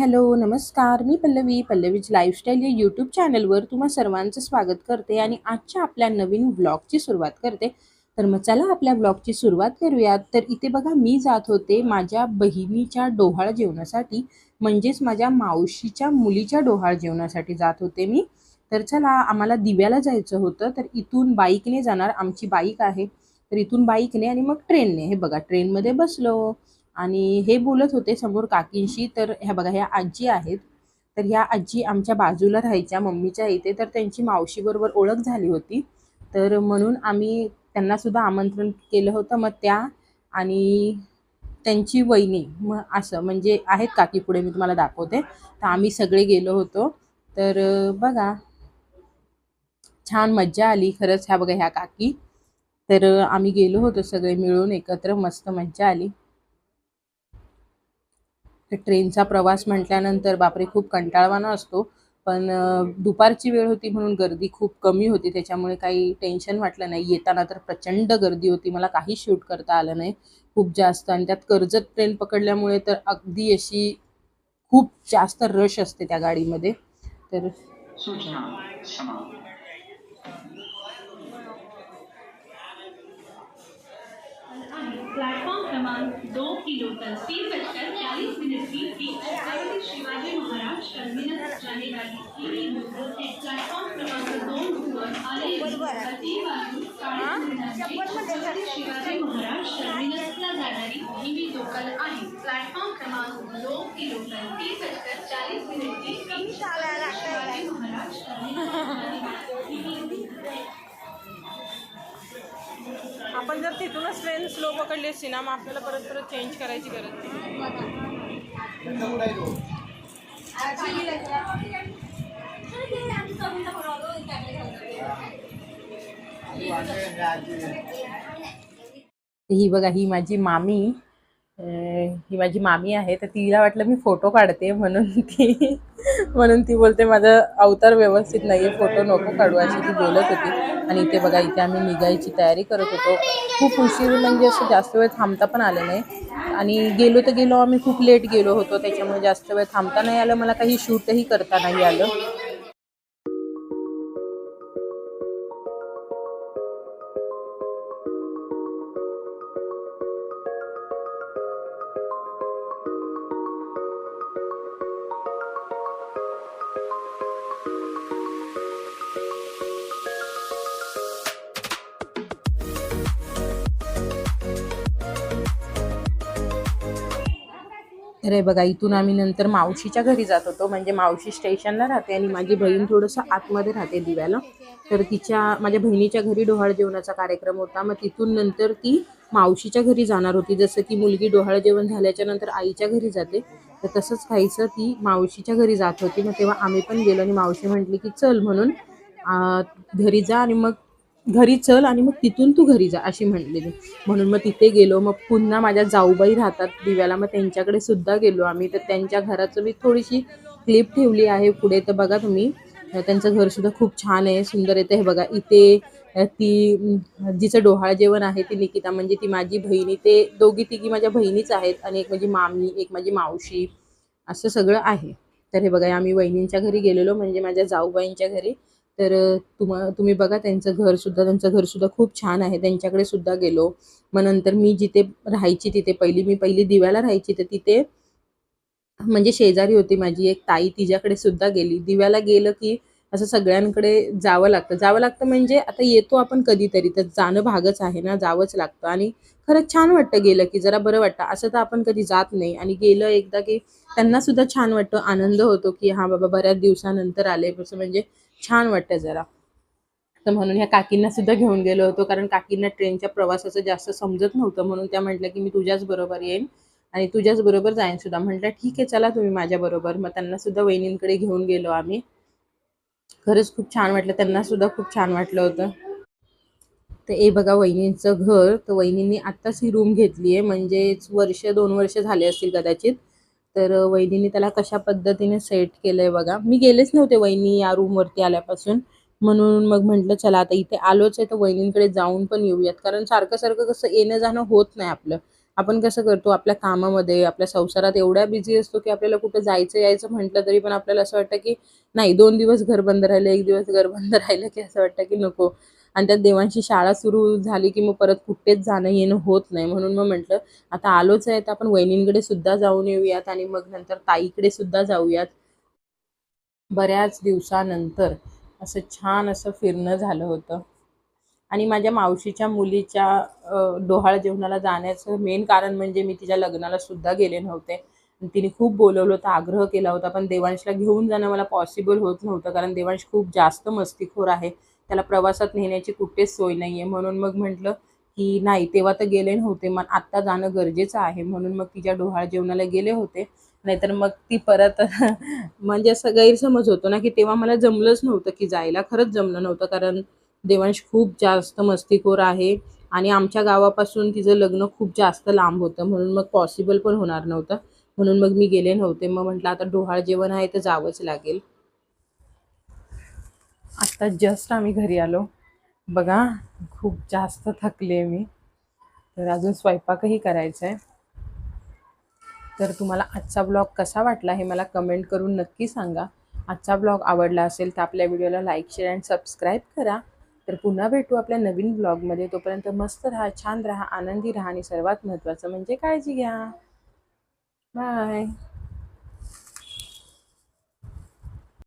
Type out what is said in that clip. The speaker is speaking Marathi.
हॅलो नमस्कार. मी पल्लवी पल्लवीज लाईफस्टाईल या यूट्यूब चॅनलवर तुम्हा सर्वांचं स्वागत करते आणि आजच्या आपल्या नवीन ब्लॉगची सुरुवात करते. तर मग चला आपल्या ब्लॉगची सुरुवात करूयात. तर इथे बघा मी जात होते माझ्या बहिणीच्या डोहाळ जेवणासाठी म्हणजेच माझ्या मावशीच्या मुलीच्या डोहाळ जेवणासाठी जात होते मी. तर चला आम्हाला दिव्याला जायचं होतं. तर इथून बाईकने जाणार आमची बाईक आहे. तर इथून बाईकने आणि मग ट्रेनने हे बघा ट्रेनमध्ये बसलो. आणि हे बोलत होते समोर काकींशी तर ह्या बघा ह्या आजी आहेत. तर ह्या आजी आमच्या बाजूला राहायच्या मम्मीच्या इथे. तर त्यांची मावशीबरोबर ओळख झाली होती. तर म्हणून आम्ही त्यांनासुद्धा आमंत्रण केलं होतं मग त्या आणि त्यांची वहिनी मग असं म्हणजे आहेत काकी पुढे मी तुम्हाला दाखवते. तर आम्ही सगळे गेलो होतो. तर बघा छान मज्जा आली खरंच ह्या बघा ह्या काकी. तर आम्ही गेलो होतो सगळे मिळून एकत्र मस्त मज्जा आली. ट्रेनचा प्रवास म्हटल्यानंतर बापरे खूप कंटाळवाणा असतो. पण दुपारची वेळ होती म्हणून गर्दी खूप कमी होती. त्याच्यामुळे काही टेन्शन वाटलं नाही. येताना तर प्रचंड गर्दी होती. मला काही शूट करता आलं नाही. खूप जास्त. आणि त्यात कर्जत ट्रेन पकडल्यामुळे तर अगदी अशी खूप जास्त रश असते त्या गाडीमध्ये. तर सूचना क्रमांक दो की लोकल तीन बजकर चालीस मिनट की थी छत्रपति शिवाजी महाराज टर्मिनस जाने वाली है प्लेटफॉर्म क्रमांक दोन वर आले प्रति बाजू चाळीस मिनिटांची छत्रपति शिवाजी महाराज टर्मिनसला जाणारी ही लोकल आहे. प्लॅटफॉर्म क्रमांक दो की लोकल तीन बजकर चालीस मिनिट की थी शिवाजी महाराज टर्मिनस आपण जर तिथूनच ट्रेन स्लो पकडली असती ना मग आपल्याला परत परत चेंज करायची गरज नाही. ही बघा ही माझी मामी ही माझी मामी आहे तर तिला वाटलं मी फोटो काढते म्हणून ती म्हणून ती बोलते माझं अवतार व्यवस्थित नाही आहे फोटो नको काढू अशी ती बोलत होती. आणि इथे बघा इथे आम्ही निघायची तयारी करत होतो. खूप उशीर म्हणजे असं जास्त वेळ थांबता पण आलं नाही. आणि गेलो तर गेलो आम्ही खूप लेट गेलो होतो त्याच्यामुळे जास्त वेळ थांबता नाही आलं. मला काही शूटही करता नाही आलं. तर हे बघा इथून आम्ही नंतर मावशीच्या घरी जात होतो. म्हणजे मावशी स्टेशनला राहते आणि माझी बहीण थोडंसं आतमध्ये राहते दिव्याला. तर तिच्या माझ्या बहिणीच्या घरी डोहाळ जेवणाचा कार्यक्रम होता. मग तिथून नंतर ती मावशीच्या घरी जाणार होती. जसं की मुलगी डोहाळ जेवण झाल्याच्यानंतर आईच्या घरी जाते. तर तसंच काहीसं ती मावशीच्या घरी जात होती. मग तेव्हा आम्ही पण गेलो आणि मावशी म्हटली की चल म्हणून घरी जा आणि मग घरी चल आणि मग तिथून तू घरी जा अशी म्हणलेली म्हणून मग तिथे गेलो. मग पुन्हा माझ्या जाऊबाई राहतात दिव्याला. मग त्यांच्याकडे सुद्धा गेलो आम्ही. तर त्यांच्या घराचं मी थोडीशी क्लिप ठेवली आहे. पुढे तर बघा तुम्ही त्यांचं घर सुद्धा खूप छान आहे. सुंदर येते हे बघा इथे ती जिचं डोहाळ जेवण आहे ती निकिता. म्हणजे ती माझी बहिणी. ते दोघी तिघी माझ्या बहिणीच आहेत. आणि एक माझी मामी एक माझी मावशी. असं सगळं आहे. तर हे बघा आम्ही वहिनींच्या घरी गेलेलो. म्हणजे माझ्या जाऊबाईंच्या घरी. तर तुम्हा तुम्ही बघा त्यांचं घर सुद्धा त्यांचं घर सुद्धा खूप छान आहे. त्यांच्याकडे सुद्धा गेलो. मग नंतर मी जिथे राहायची तिथे पहिली मी पहिली दिव्याला राहायची तर तिथे म्हणजे शेजारी होती माझी एक ताई तिच्याकडे सुद्धा गेली. दिव्याला गेलं की असं सगळ्यांकडे जावं लागतं. जावं लागतं म्हणजे आता येतो आपण कधीतरी तर जाणं भागच आहे ना जावंच लागतं. आणि खरंच छान वाटतं गेलं की जरा बरं वाटतं. असं तर आपण कधी जात नाही. आणि गेलं एकदा की त्यांना सुद्धा छान वाटतं आनंद होतो की हा बाबा बऱ्याच दिवसानंतर आले असं म्हणजे छान वाटतं जरा. तर म्हणून ह्या काकींना सुद्धा घेऊन गेलो होतो कारण काकींना ट्रेनच्या प्रवासाचं जास्त समजत नव्हतं म्हणून त्या म्हटल्या की मी तुझ्याच बरोबर येईन आणि तुझ्याच बरोबर जाईन सुद्धा. म्हटलं ठीक आहे चला तुम्ही माझ्याबरोबर मग त्यांना सुद्धा वहिनींकडे घेऊन गेलो आम्ही. खरंच खूप छान वाटलं त्यांना सुद्धा खूप छान वाटलं होतं. तर हे बघा वहिनींचं घर तर वहिनींनी आत्ताच ही रूम घेतली आहे म्हणजेच वर्ष दोन वर्ष झाले असतील कदाचित. तर वहिनीने त्याला कशा पद्धतीने सेट केलं आहे बघा. मी गेलेच नव्हते वहिनी या रूमवरती आल्यापासून. म्हणून मग म्हटलं चला आता इथे आलोच आहे तर वहिनींकडे जाऊन पण येऊयात. कारण सारखं सारखं कसं येणं जाणं होत नाही आपलं. आपण कसं करतो आपल्या कामामध्ये आपल्या संसारात एवढ्या बिझी असतो की आपल्याला कुठं जायचं यायचं म्हटलं तरी पण आपल्याला असं वाटतं की नाही दोन दिवस घर बंद राहिलं एक दिवस घर बंद राहिलं की असं वाटतं की नको. आणि त्यात देवांची शाळा सुरू झाली की मग परत कुठेच जाणं येणं होत नाही. म्हणून मग म्हटलं आता आलोच आहे तर आपण वहिनींकडे सुद्धा जाऊन येऊयात आणि मग नंतर ताईकडे सुद्धा जाऊयात. बऱ्याच दिवसानंतर असं छान असं फिरणं झालं होतं. आणि माझ्या मावशीच्या मुलीच्या डोहाळ जेवणाला जाण्याचं मेन कारण म्हणजे मी तिच्या लग्नाला सुद्धा गेले नव्हते. आणि तिने खूप बोलवलं होतं आग्रह केला होता पण देवांशला घेऊन जाणं मला पॉसिबल होत नव्हतं कारण देवांश खूप जास्त मस्तीखोर आहे. त्याला प्रवासात नेण्याची कुठेच सोय नाही आहे म्हणून मग म्हटलं की नाही तेव्हा तर गेले नव्हते मग आत्ता जाणं गरजेचं आहे. म्हणून मग तिच्या डोहाळ जेवणाला गेले होते. नाहीतर मग ती परत म्हणजे असं गैरसमज होतो ना की तेव्हा मला जमलंच नव्हतं की जायला. खरंच जमलं नव्हतं कारण देवांश खूप जास्त मस्तीखोर आहे आणि आमच्या गावापासून तिचं लग्न खूप जास्त लांब होतं. म्हणून मग पॉसिबल पण होणार नव्हतं. म्हणून मग मी गेले नव्हते. मग म्हटलं आता डोहाळ जेवण आहे तर जावंच लागेल. आत्ता जस्ट आम्ही घरी आलो. बघा खूप जास्त थकले मी. तर अजून स्वयंपाकही करायचा आहे तर तुम्हाला आजचा ब्लॉग कसा वाटला हे मला कमेंट करून नक्की सांगा. आजचा ब्लॉग आवडला असेल तर आपल्या व्हिडिओला लाईक शेअर अँड सबस्क्राईब करा. तर पुन्हा भेटू आपल्या नवीन ब्लॉगमध्ये तोपर्यंत मस्त राहा छान राहा आनंदी राहा आणि सर्वात महत्त्वाचं म्हणजे काळजी घ्या. बाय